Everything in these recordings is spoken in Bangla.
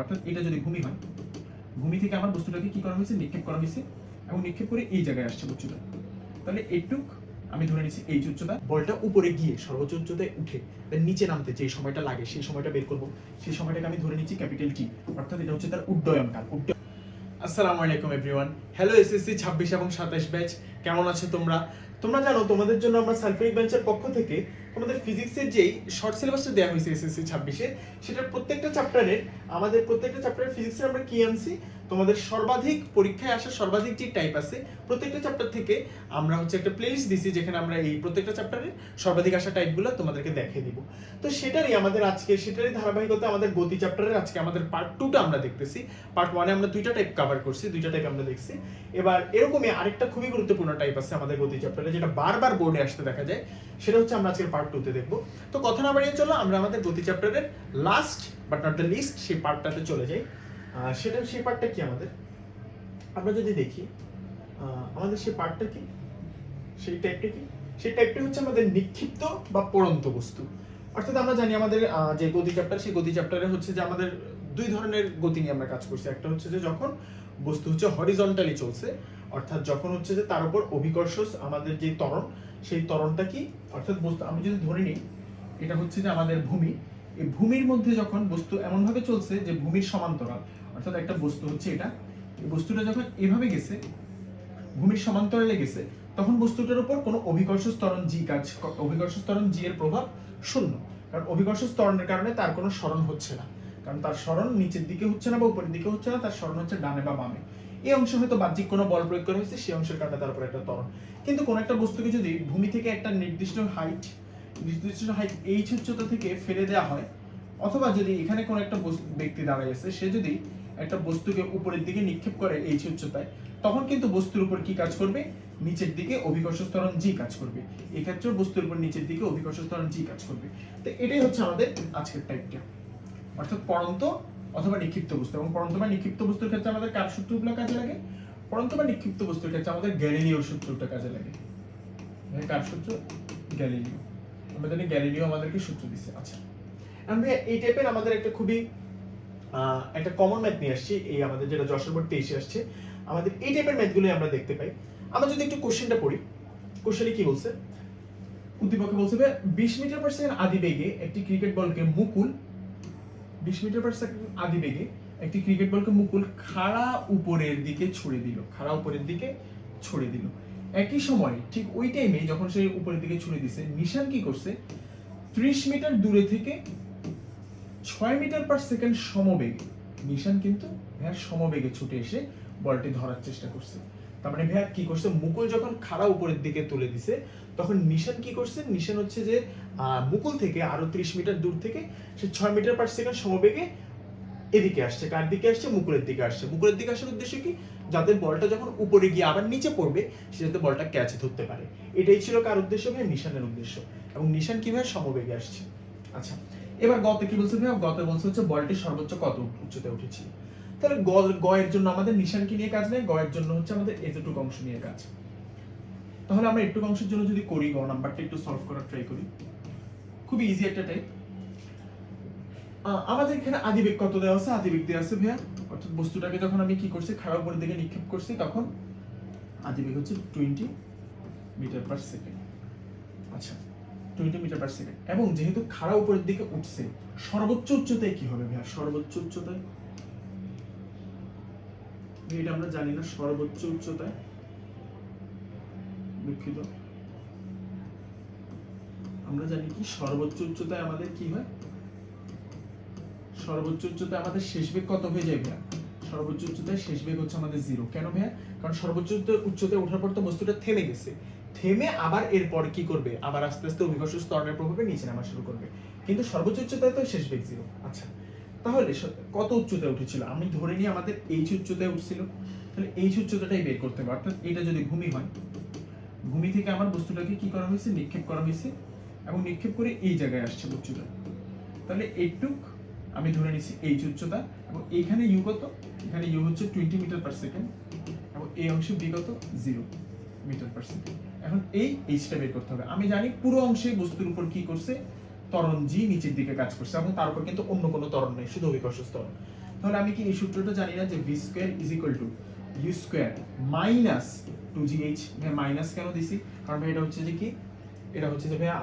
অর্থাৎ এটা যদি ভূমি হয়, ভূমি থেকে আমার বস্তুটাকে কি করা হয়েছে? নিক্ষেপ করা হয়েছে এবং নিক্ষেপ করে এই জায়গায় আসছে বস্তুটা তাহলে এইটুক আমি ধরে নিচ্ছি এই উচ্চতা। বলটা উপরে গিয়ে, সর্বোচ্চ উচ্চতায় উঠে নিচে নামতে যে সময়টা লাগে, সেই সময়টা বের করব। সেই সময়টাকে আমি ধরে নিচ্ছি ক্যাপিটাল টি অর্থাৎ এটা হচ্ছে তার উড্ডয়ন কাল উড্ডয়ন আসসালামু আলাইকুম এভরিওয়ান হ্যালো এসএসসি 26 এবং 27 ব্যাচ কেমন আছো তোমরা? তোমরা জানো, তোমাদের জন্য আমরা সালফিক বেঞ্চের পক্ষ থেকে তোমাদের ফিজিক্সের যেই শর্ট সিলেবাসটা দেওয়া হয়েছে এসএসসি 26 এ সেটার প্রত্যেকটা চ্যাপ্টারের আমাদের প্রত্যেকটা চ্যাপ্টারের ফিজিক্সের আমরা কি আনছি? তোমাদের সর্বাধিক পরীক্ষায় আসা সর্বাধিক যে টাইপ আছে, প্রত্যেকটা চ্যাপ্টার থেকে আমরা হচ্ছে একটা প্লেলিস্ট দিছি যেখানে আমরা এই প্রত্যেকটা চ্যাপ্টারের সর্বাধিক আসা টাইপগুলো তোমাদেরকে দেখিয়ে দিব। তো সেটারই আমাদের আজকে, সেটারই ধারাবাহিকতা আমাদের গতি চ্যাপ্টারের আজকে আমাদের পার্ট টুটা আমরা দেখতেছি। পার্ট ওয়ানে আমরা দুইটা টাইপ কভার করছি, দুইটা টাইপ আমরা দেখছি। এবার এরকমই আরেকটা খুবই গুরুত্বপূর্ণ টাইপ আছে আমাদের গতি চ্যাপ্টারে যেটা বারবার বোর্ডে আসতে দেখা যায়, সেটা হচ্ছে আমরা আজকের পার্ট টুতে দেখব। তো কথা না বাড়িয়ে চলো, আমরা আমাদের গতি চ্যাপ্টারের last but not the least সেই পার্টটাতে চলে যাই। সেটা সেই পার্টটা কি আমাদের? আমরা যদি দেখি আমাদের সেই পার্টটা কি? সেই টাইপটা কি? সেই টাইপটা হচ্ছে আমাদের নিক্ষিপ্ত বা পড়ন্ত বস্তু। অর্থাৎ আমরা জানি আমাদের যে গতি চ্যাপ্টার সেই গতি চ্যাপ্টারে হচ্ছে যে আমাদের দুই ধরনের গতি নিয়ে আমরা কাজ করছি। একটা হচ্ছে যে যখন বস্তু হচ্ছে হরিজন্টালি চলছে, অর্থাৎ যখন হচ্ছে যে তার উপর অভিকর্ষ আমাদের যে ত্বরণ সেই ত্বরণটা কি? অর্থাৎ বস্তু, আমি যদি ধরে নিই, এটা হচ্ছে যে আমাদের ভূমি। এই ভূমির মধ্যে যখন বস্তু এমন ভাবে চলছে যে ভূমির সমান্তরাল, অর্থাৎ একটা বস্তু হচ্ছে এটা, এই বস্তুটা যখন এভাবে গেছে, ভূমির সমান্তরালে গেছে, তখন বস্তুটার উপর কোনো অভিকর্ষ স্তরণ জি কাজ, অভিকর্ষ স্তরণ জি এর প্রভাব শূন্য। কারণ অভিকর্ষ স্তরণের কারণে তার কোনো স্মরণ হচ্ছে না। কারণ তার স্মরণ নিচের দিকে হচ্ছে না বা উপরের দিকে হচ্ছে না, তার স্মরণ হচ্ছে ডানে বা বামে। এই অংশে হয়তো বাহ্যিক কোনো বল প্রয়োগ করা হয়েছে সেই অংশের কারণে তার উপর একটা ত্বরণ। কিন্তু কোন একটা বস্তুকে যদি ভূমি থেকে একটা নির্দিষ্ট হাইট নির্দিষ্ট হাইট এইচ উচ্চতা থেকে ফেলে দেওয়া হয়, অথবা যদি এখানে কোন একটা ব্যক্তি দাঁড়ায় আছে, সে যদি একটা বস্তুকে উপরের দিকে নিক্ষেপ করে এইচ উচ্চতায় তখন কিন্তু বস্তুর উপর কি কাজ করবে? নিচের দিকে অভিকর্ষ ত্বরণ জি কাজ করবে। এক্ষেত্রে বস্তুর উপর নিচের দিকে অভিকর্ষ ত্বরণ জি কাজ করবে। তো এটাই হচ্ছে আমাদের আজকের টাইপটা অর্থাৎ পরন্ত অথবা নিক্ষিপ্ত বস্তু। এবং পরন্ত বা নিক্ষিপ্ত বস্তুর ক্ষেত্রে আমাদের কার সূত্রগুলো কাজে লাগে? পরন্ত বা নিক্ষিপ্ত বস্তুর ক্ষেত্রে আমাদের গ্যালিলিওর সূত্রটা কাজে লাগে। মানে কার সূত্র গ্যালিলিও। আমরা জানি গ্যালিলিও আমাদেরকে সূত্র দিচ্ছে আচ্ছা। আমরা এই টাইপের আমাদের একটা খুবই একটা কমন ম্যাথ নিয়ে আসছি। এই আমাদের যেটা যশোর বোর্ড তেইশে আসছে, আমাদের এই টাইপের ম্যাথগুলো আমরা দেখতে পাই। আমরা যদি একটু কোশ্চেনটা পড়ি কোশ্চেনে কি বলছে? উদ্দীপকে বলছে বিশ মিটার পার সেকেন্ড আদি বেগে একটি ক্রিকেট বলকে মুকুল বিশ মিটার পার সেকেন্ড আদি বেগে একটি ক্রিকেট বলকে মুকুল খাড়া উপরের দিকে ছুড়ে দিল, খাড়া উপরের দিকে ছুড়ে দিল। একই সময় ঠিক ওই টাইমে যখন সে উপরের দিকে ছুড়ে দিছে, নিশান কি করছে? ত্রিশ মিটার দূরে থেকে ছয় মিটার পার সেকেন্ড সমবেগে, নিশান কিন্তু ভ্যার সমবেগে ছুটে এসে বলটি ধরার চেষ্টা করছে। তার মানে ভ্যার কি করছে? মুকুল যখন খাড়া উপরের দিকে তুলে দিছে, তখন নিশান কি করছে? নিশান হচ্ছে যে মুকুল থেকে আরও ত্রিশ মিটার দূর থেকে সে ছয় মিটার পার সেকেন্ড সমবেগে এদিকে আসছে। কার দিকে আসছে? মুকুলের দিকে আসছে। মুকুলের দিকে আসার উদ্দেশ্য কি? যাতে বলটা যখন উপরে গিয়ে আবার নিচে পড়বে, সে যাতে বলটা ক্যাচে ধরতে পারে। এটাই ছিল কার উদ্দেশ্য ভাই নিশানের উদ্দেশ্য। এবং নিশান কীভাবে সমবেগে আসছে। আচ্ছা এবার গতে কি বলছে ভাই গতে বলছে হচ্ছে বলটি সর্বোচ্চ কত উচ্চতায় উঠেছিল তাহলে গ গয়ের জন্য আমাদের নিশান কি নিয়ে কাজ নেই? গয়ের জন্য হচ্ছে আমাদের এতটুকু অংশ নিয়ে কাজ। তাহলে আমরা একটু অংশের জন্য যদি করি, গ নাম্বারটা একটু সলভ করার ট্রাই করি। খুবই ইজি একটা টাইপ আমাদের এখানে আদিবেগ কত দেওয়া আছে? আদিবেগ দেওয়া আছে ভাইয়া। অর্থাৎ বস্তুটাকে যখন আমি কি করছি, খারাপ উপরের দিকে নিক্ষেপ করছি, তখন আদিবেগ হচ্ছে টোয়েন্টি মিটার পার সেকেন্ড আচ্ছা টোয়েন্টি মিটার পার সেকেন্ড এবং যেহেতু খাড়া উপরের দিকে উঠছে, সর্বোচ্চ উচ্চতায় কি হবে ভাইয়া? সর্বোচ্চ উচ্চতায় এটা আমরা জানি না, সর্বোচ্চ উচ্চতায় দুঃখিত। আমরা জানি কি, সর্বোচ্চ উচ্চতায় আমাদের কি হয়? সর্বোচ্চ উচ্চতায় আমাদের শেষ বেগ কত হয়ে যায় ভাইয়া? সর্বোচ্চ উচ্চতায় শেষ বেগ হচ্ছে আমাদের জিরো কেন ভাইয়া? কারণ সর্বোচ্চ উচ্চতায় ওঠার পর তো বস্তুটা থেমে গেছে। থেমে আবার এরপর কি করবে? আবার আস্তে আস্তে অভিকর্ষ স্তরের প্রভাবে নিচে নামা শুরু করবে। কিন্তু সর্বোচ্চ উচ্চতায় তো শেষ বেগ জিরো আচ্ছা তাহলে কত উচ্চতায় উঠেছিল? আমি ধরে নিই আমাদের এইচ উচ্চতায় উঠছিল, তাহলে এইচ উচ্চতাটাই বের করতে হবে। অর্থাৎ এটা যদি ভূমি হয়, ভূমি থেকে আমার বস্তুটাকে কি করা হয়েছে? নিক্ষেপ করা হয়েছে এবং নিক্ষেপ করে এই জায়গায় আসছে বস্তুটা তাহলে এইটুক আমি ধরে নিচ্ছি এইচ উচ্চতা এবং এইখানে ইউ কত? এখানে ইউ হচ্ছে টোয়েন্টি মিটার পার সেকেন্ড এবং এই অংশে বি কত? জিরো মিটার পার সেকেন্ড এখন এই এইচটা বের করতে হবে। আমি জানি পুরো অংশে বস্তুর উপর কি করছে? ত্বরণ জি নিচের দিকে কাজ করছে এবং তার উপর কিন্তু অন্য কোনো ত্বরণ নেই, শুধু অভিকর্ষ ত্বরণ তাহলে আমি কি এই সূত্রটা জানি না যে V square is equal to U square minus two G H minus কেন দিছি? কারণ ভাই এটা হচ্ছে যে কি? এটা হচ্ছে যে ভাইয়া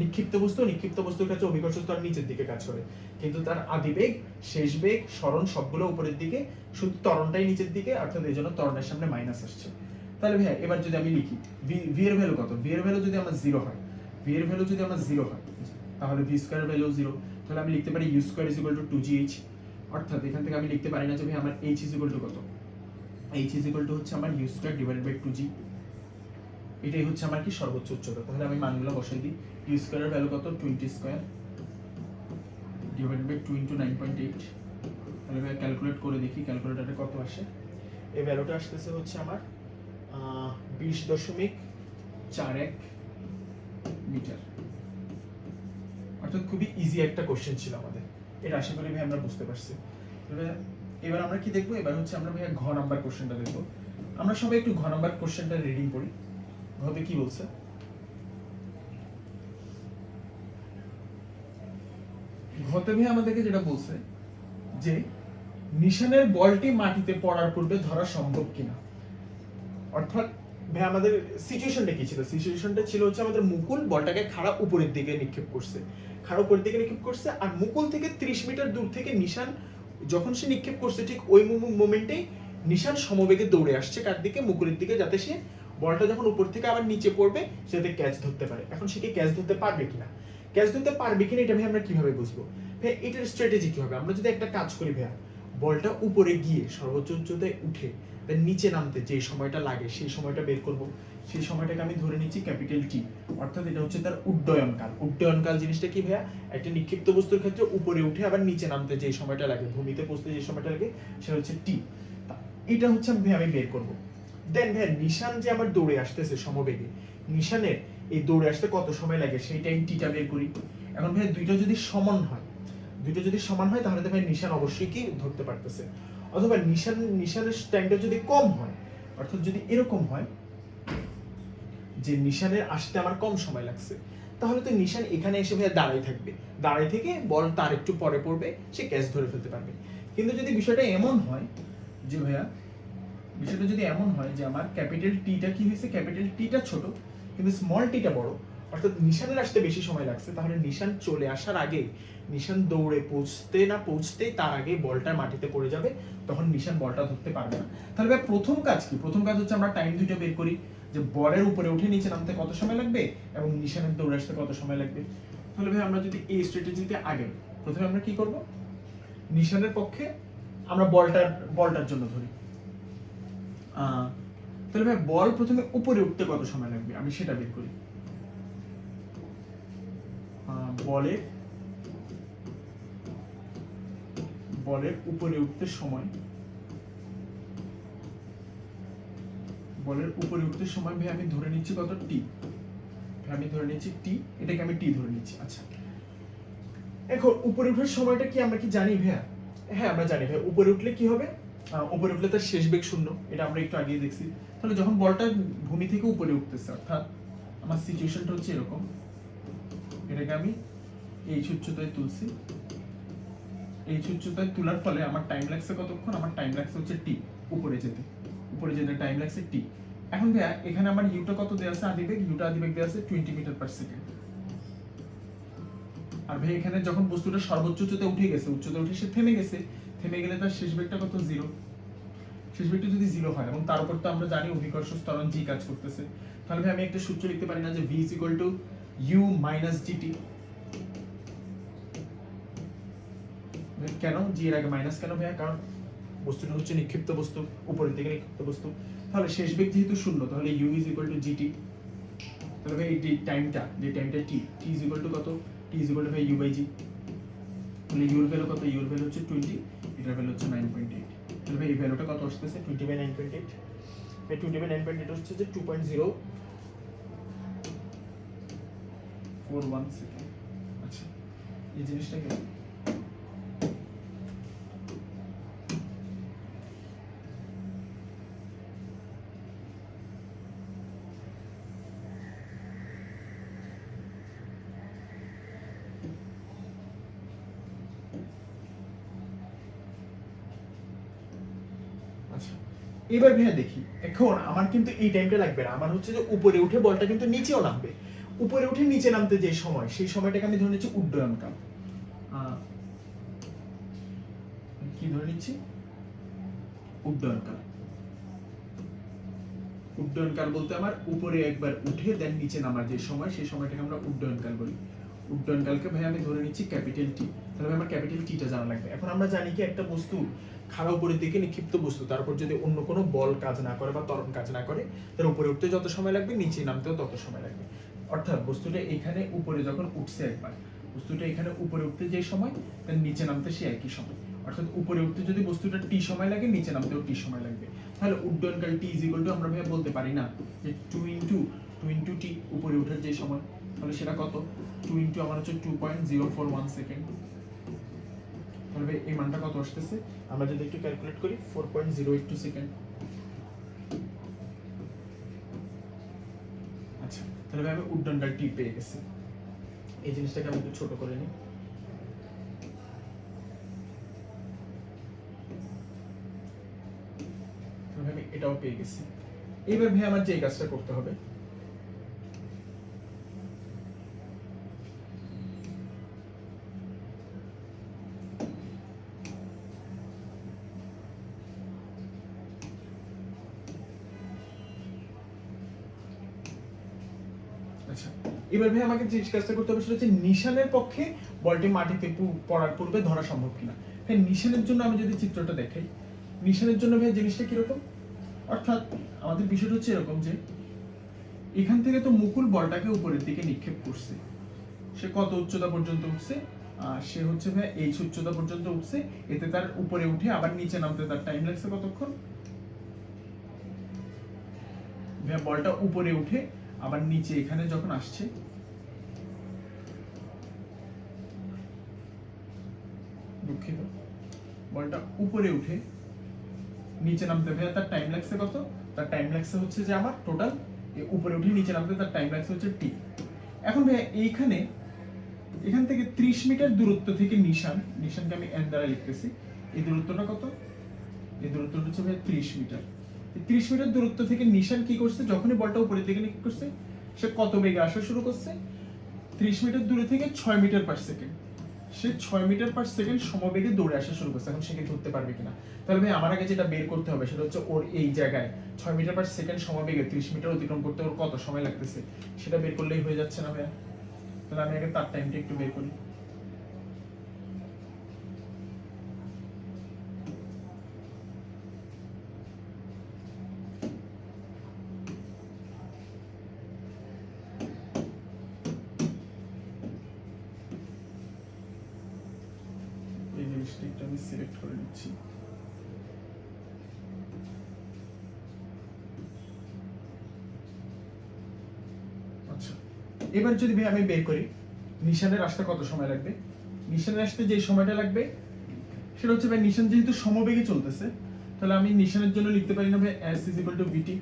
নিক্ষিপ্ত বস্তু, নিক্ষিপ্ত বস্তুর কাছে অভিকর্ষ স্তর নিচের দিকে কাজ করে। কিন্তু তার আদি বেগ, শেষ বেগ, স্মরণ সবগুলো উপরের দিকে, শুধু ত্বরণটাই নিচের দিকে, অর্থাৎ এই জন্য ত্বরণের সামনে মাইনাস আসছে। তাহলে ভাইয়া, এবার যদি আমি লিখি ভি এর ভ্যালু কত? ভি এর ভ্যালু যদি আমার জিরো হয় ভি এর ভ্যালু যদি আমার জিরো হয় তাহলে ভি স্কোয়ার ভ্যালু জিরো তাহলে আমি লিখতে পারি U square is equal to two G H অর্থাৎ এখান থেকে আমি লিখতে পারি না যে ভাই আমার এইচ ইজ ইকুয়াল টু কত? এইচ ইজ ইকুয়াল টু হচ্ছে আমার U square divided by two G এটাই হচ্ছে আমার কি সর্বোচ্চ উচ্চতা, তাহলে আমি মানগুলো বসাই দিই ইউ স্কোয়ারের ভ্যালু কত? Twenty square divided by two into nine point eight তাহলে ক্যালকুলেট করে দেখি ক্যালকুলেটারে কত আসে? এই ভ্যালুটা আসতেছে হচ্ছে আমার বিশ দশমিক চার এক মিটার। অর্থাৎ খুবই ইজি একটা কোশ্চেন ছিল আমাদের। এটা আশা করি ভাই আমরা বুঝতে পারছি। এবার আমরা কি দেখব? এবার হচ্ছে আমরা ঘ নাম্বার কোশ্চেনটা দেখব। আমরা সবাই একটু ঘ নাম্বার কোশ্চেনটা রিডিং করি। কি বলছে? ঘতে ভাই আমাদেরকে যেটা বলছে, যে নিশানের বলটি মাটিতে পড়ার পূর্বে ধরা সম্ভব কিনা? অর্থাৎ ভাই আমাদের সিচুয়েশনটা কি ছিল? সিচুয়েশনটা ছিল হচ্ছে আমাদের মুকুল বলটাকে খাড়া উপরের দিকে নিক্ষেপ করছে। খাড়া উপরের দিকে নিক্ষেপ করছে, আর মুকুল থেকে 30 মিটার দূর থেকে নিশান, যখন সে নিক্ষেপ করছে, ঠিক ওই মোমেন্টেই নিশান সমবেগে দৌড়ে আসছে কার দিকে? মুকুলের দিকে, যাতে সে বলটা যখন উপর থেকে আবার নিচে পড়বে, সে যাতে ক্যাচ ধরতে পারে। এখন সে কি ক্যাচ ধরতে পারবে কিনা? ক্যাচ ধরতে পারবে কিনা, এটা ভাই আমরা কীভাবে বুঝব? ভাই, এটার স্ট্র্যাটেজি কি হবে? আমরা যদি একটা কাজ করি ভাইয়া বলটা উপরে গিয়ে সর্বোচ্চ উচ্চতায় উঠে নিচে নামতে যে সময়টা লাগে, সেই সময়টা বের করব। সেই সময়টাকে আমি ধরে নিচ্ছি ক্যাপিটাল টি অর্থাৎ এটা হচ্ছে তার উড্ডয়নকাল। উড্ডয়নকাল জিনিসটা কি ভাইয়া? একটা নিক্ষিপ্ত বস্তুর ক্ষেত্রে উপরে উঠে আবার নিচে নামতে যে সময়টা লাগে, ভূমিতে পৌঁছতে যে সময়টা লাগে, সেটা হচ্ছে টি এটা হচ্ছে আমি আমি বের করব। দেন ভাই নিশান যে আমার দৌড়ে আসতেছে সমবেগে, নিশানের এই দৌড়ে আসতে কত সময় লাগে, সেই টাইম টিটা বের করি। এখন ভাইয়া দুইটা যদি সমান হয় দুইটা যদি সমান হয়, তাহলে ভাই নিশান অবশ্যই কি ধরতে পারতেছে। অথবা নিশান, নিশানের টাইমটা যদি কম হয়, অর্থাৎ যদি এরকম হয় যে নিশানের আসতে আমার কম সময় লাগছে, তাহলে তো নিশান এখানে এসে ভাইয়া দাঁড়াই থাকবে। দাঁড়াই থেকে বল তার একটু পরে পড়বে, সে ক্যাচ ধরে ফেলতে পারবে। কিন্তু যদি বিষয়টা এমন হয় যে ভাইয়া, বিষয়টা যদি এমন হয় যে আমার ক্যাপিটাল টিটা কি হয়েছে? ক্যাপিটাল টিটা ছোট, কিন্তু স্মল টিটা বড় অর্থাৎ নিশানের আসতে বেশি সময় লাগছে, তাহলে নিশান চলে আসার আগে, নিশান দৌড়ে পৌঁছতে না পৌঁছতে তার আগে বলটা মাটিতে পড়ে যাবে, তখন নিশান বলটা ধরতে পারবে না। তাহলে ভাই, প্রথম কাজ কি? প্রথম কাজ হচ্ছে আমরা টাইম দুইটা বের করি, যে বলের উপরে উঠে নিচে নামতে কত সময় লাগবে এবং নিশানের দৌড়ে আসতে কত সময় লাগবে? তাহলে ভাই, আমরা যদি এই স্ট্র্যাটেজিতে আগে, প্রথমে আমরা কি করব? নিশানের পক্ষে আমরা বলটার বলটার জন্য ধরি। তাহলে ভাই, বল প্রথমে উপরে উঠতে কত সময় লাগবে? আমি সেটা বের করি। বলের বলের উপরে উঠতে সময়, বলের উপরে উঠতে সময় ভাই আমি ধরে নিচ্ছি কত? টি আমি ধরে নিচ্ছি টি এটাকে আমি টি ধরে নিচ্ছি। আচ্ছা। এখন উপরে উঠার সময়টা কি আমরা কি জানি ভাইয়া? হ্যাঁ আমরা জানি ভাই। উপরে উঠলে কি হবে? উপরে উঠলে তার শেষ বেগ শূন্য। এটা আমরা একটু আগেই দেখছি। তাহলে যখন বলটা ভূমি থেকে উপরে উঠতেছে, অর্থাৎ আমার সিচুয়েশনটা হচ্ছে এরকম। এটাকে আমি এই উচ্চতায় তুলছি। এই উচ্চতায় তোলার ফলে আমার টাইম লাগছে কতক্ষণ? আমার টাইম লাগছে হচ্ছে টি উপরে যেতে। উপরে যেতে টাইম লাগছে টি এখন এখানে আমার ইউটা কত দেওয়া আছে? আদিবেগ। ইউটা আদিবেগ দেওয়া আছে টোয়েন্টি মিটার পার সেকেন্ড আর ভাই, এখানে যখন বস্তুটা সর্বোচ্চ উচ্চতায় উঠে গেছে উচ্চতায় উঠে সে থেমে গেছে। থেমে গেলে তার শেষ বেগটা কত? জিরো শেষ বেগটা যদি জিরো হয়, এবং তার উপর তো আমরা জানি অভিকর্ষ স্তরণ জি কাজ করতেছে। তাহলে ভাই, আমি একটা সূত্র লিখতে পারি না যে V is equal to U minus GT কেন? জি এর আগে মাইনাস কেন ভাইয়া কারণ বস্তুটা হচ্ছে নিক্ষিপ্ত বস্তু, উপরের দিকে নিক্ষিপ্ত বস্তু। তাহলে শেষ বেগ যেহেতু শূন্য, তাহলে U is equal to GT তাহলে এই টাইমটা যে টাইমটা টি টি ইজ টু কত? ইকুয়াল টু ভাই ইউ বাই জি তাহলে ইউর ভ্যালু কত? ইউর ভ্যালু হচ্ছে টোয়েন্টি এটার ভ্যালু হচ্ছে নাইন পয়েন্ট এইট তাহলে ভাই, এই ভ্যালুটা কত আসতেছে? Twenty by nine point eight twenty by nine point eight হচ্ছে যে two point zero four one second আচ্ছা এই জিনিসটাকে এবার ভাইয়া দেখি। এখন আমার কিন্তু এই টাইমটা লাগবে না। আমার হচ্ছে যে উপরে উঠে বলটা কিন্তু নিচেও নামবে উপরে উঠে নিচে নামতে যে সময়, সেই সময়টাকে আমি ধরে নিচ্ছি উড্ডয়ন কাল। কি ধরে নিচ্ছি? উড্ডয়ন কাল। উড্ডয়ন কাল বলতে আমার উপরে একবার উঠে দেন নিচে নামার যে সময়, সেই সময়টাকে আমরা উড্ডয়ন কাল বলি। উড্ডয়ন কালকে ভাই আমি ধরে নিচ্ছি ক্যাপিটাল টি। তাহলে আমার ক্যাপিটাল টিটা জানা লাগবে। এখন আমরা জানি কি একটা বস্তু খাড়া উপরের দিকে নিক্ষিপ্ত বস্তু, তারপর যদি অন্য কোনো বল কাজ না করে বা তরণ কাজ না করে তার উপরে উঠতে যত সময় লাগবে, নিচে নামতেও তত সময় লাগবে। অর্থাৎ বস্তুটা এখানে উপরে যখন উঠছে একবার, বস্তুটা এখানে উপরে উঠতে যে সময়, তার নিচে নামতে সে একই সময়। অর্থাৎ উপরে উঠতে যদি বস্তুটা টি সময় লাগে, নিচে নামতেও টি সময় লাগবে। তাহলে উড্ডয়নকাল টি ইজ ইকুয়াল টু আমরা ভাই বলতে পারি না যে two into two into T উপরে ওঠার যে সময়, তাহলে সেটা কত? টু ইন্টু আমার হচ্ছে two point zero four one second তাহলে এই মানটা কত আসতেছে? আমরা যদি একটু ক্যালকুলেট করি four point zero eight two second তাহলে আমি উড্ডয়নকাল টি পেয়ে গেছি। এই জিনিসটাকে আমি একটু ছোট করে নিই। আমি এটাও পেয়ে গেছি। এইবার ভাই আমার যে কাজটা করতে হবে এবার ভাই আমাকে যে করতে হবে, সেটা হচ্ছে নিশানের পক্ষে বলটি মাটিতে পড়ার পূর্বে ধরা সম্ভব কিনা? হ্যাঁ নিশানের জন্য আমি যদি চিত্রটা দেখাই নিশানের জন্য ভাই জিনিসটা কীরকম? অর্থাৎ আমাদের বিষয়টা হচ্ছে এরকম যে, এখান থেকে তো মুকুল বলটাকে উপরের দিকে নিক্ষেপ করছে। সে কত উচ্চতা পর্যন্ত উঠছে? সে হচ্ছে ভাই এইচ উচ্চতা পর্যন্ত উঠছে, এতে তার উপরে উঠে আবার নিচে নামতে তার টাইম লাগছে কতক্ষণ? ভাই, বলটা উপরে উঠে আবার নিচে এখানে যখন আসছে দুঃখিত। বলটা উপরে উঠে নিচে নামতে ভাইয়া তার টাইম লাগছে কত? তার টাইম লাগছে হচ্ছে যে আমার টোটাল উপরে উঠে নিচে নামতে তার টাইম লাগছে হচ্ছে টি এখন ভাইয়া, এইখানে, এখান থেকে 30 মিটার দূরত্ব থেকে নিশান, নিশানকে আমি এন দ্বারা লিখতেছি। এই দূরত্বটা কত? এই দূরত্বটা হচ্ছে ভাইয়া 30 মিটার। 30 মিটার দূরত্ব থেকে নিশান কি করছে? যখনই বলটা উপরের দিকে নিক্ষেপ করছে, সে কত বেগে আসা শুরু করছে? 30 মিটার দূরে থেকে 6 মিটার পার সেকেন্ড সে ছয় মিটার পার সেকেন্ড সমবেগে দৌড়ে আসা শুরু করছে। এখন সে কি ধরতে পারবে কিনা? তাহলে ভাই, আমার আগে যেটা বের করতে হবে সেটা হচ্ছে ওর এই জায়গায়। ছয় মিটার পার সেকেন্ড সমবেগে 30 মিটার অতিক্রম করতে ওর কত সময় লাগতেছে? সেটা বের করলেই হয়ে যাচ্ছে না ভাইয়া। তাহলে আমি আগে তার টাইমটা একটু বের করি। জিনিসটা আমি সিলেক্ট করে নিচ্ছি। আচ্ছা এবার যদি ভাই আমি বের করি, নিশানের আসতে কত সময় লাগবে? নিশানের আসতে যে সময়টা লাগবে, সেটা হচ্ছে ভাই নিশান যেহেতু সমবেগে চলতেছে, তাহলে আমি নিশানের জন্য লিখতে পারি না ভাই S is equal to VT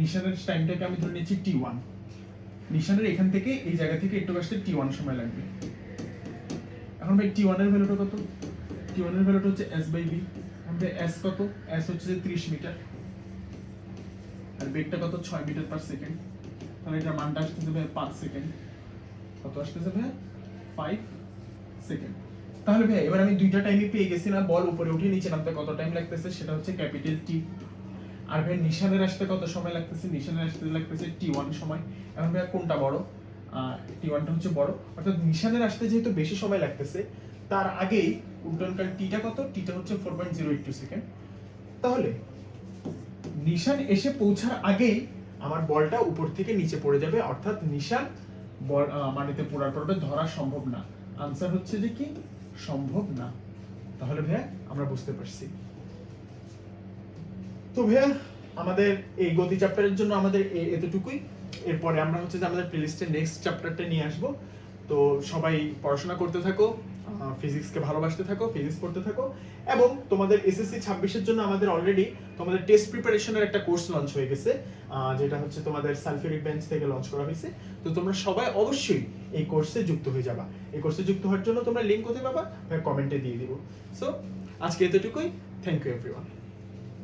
নিশানের টাইমটাকে আমি ধরে নিচ্ছি টি ওয়ান নিশানের এখান থেকে এই জায়গা থেকে একটু আসতে টি ওয়ান সময় লাগবে। এখন ভাই টি ওয়ানের ভ্যালুটা কত টি ওয়ানের ভ্যালুটা হচ্ছে এস বাই বি আমাদের এস কত? এস হচ্ছে যে 30 মিটার। আর বেগটা কত? 6 মিটার পার সেকেন্ড তাহলে এটা মানটা আসতেছে ভাই 5 সেকেন্ড কত আসতেছে ভাই? 5 সেকেন্ড তাহলে ভাই, এবার আমি দুইটা টাইমে পেয়ে গেছি না, বল উপরে উঠে নিচে নামতে কত টাইম লাগতেছে? সেটা হচ্ছে ক্যাপিটাল টি আর ভাই, নিশানের আসতে কত সময় লাগতেছে? নিশানের আসতে লাগতেছে টি ওয়ান সময়। এখন ভাই, কোনটা বড়? টি ওয়ানটা হচ্ছে বড়। অর্থাৎ নিশানের আসতে যেহেতু বেশি সময় লাগতেছে, তার আগেই উড্ডয়নকাল টিটা কত? টিটা হচ্ছে four point zero eight two second তাহলে, নিশান এসে পৌঁছার আগেই আমার বলটা উপর থেকে নিচে পড়ে যাবে, অর্থাৎ নিশান বল মাটিতে পড়ার ধরা সম্ভব না। আনসার হচ্ছে যে কি? সম্ভব না। তাহলে ভাইয়া, আমরা বুঝতে পারছি। তো ভাইয়া, আমাদের এই গতি চ্যাপ্টারের জন্য আমাদের এতটুকুই। এরপরে আমরা হচ্ছে যে আমাদের প্লেলিস্টের নেক্সট চ্যাপ্টারটা নিয়ে আসব। তো সবাই পড়াশোনা করতে থাকো ফিজিক্সকে ভালোবাসতে থাকো ফিজিক্স পড়তে থাকো এবং তোমাদের এসএসসি ছাব্বিশের জন্য আমাদের অলরেডি তোমাদের টেস্ট প্রিপারেশনের একটা কোর্স লঞ্চ হয়ে গেছে যেটা হচ্ছে তোমাদের সালফেরিক বেঞ্চ থেকে লঞ্চ করা হয়েছে। তো তোমরা সবাই অবশ্যই এই কোর্সে যুক্ত হয়ে যাবা। এই কোর্সে যুক্ত হওয়ার জন্য তোমরা লিঙ্ক কোথায় পাবা? কমেন্টে দিয়ে দিব। সো আজকে এতটুকুই। Thank you everyone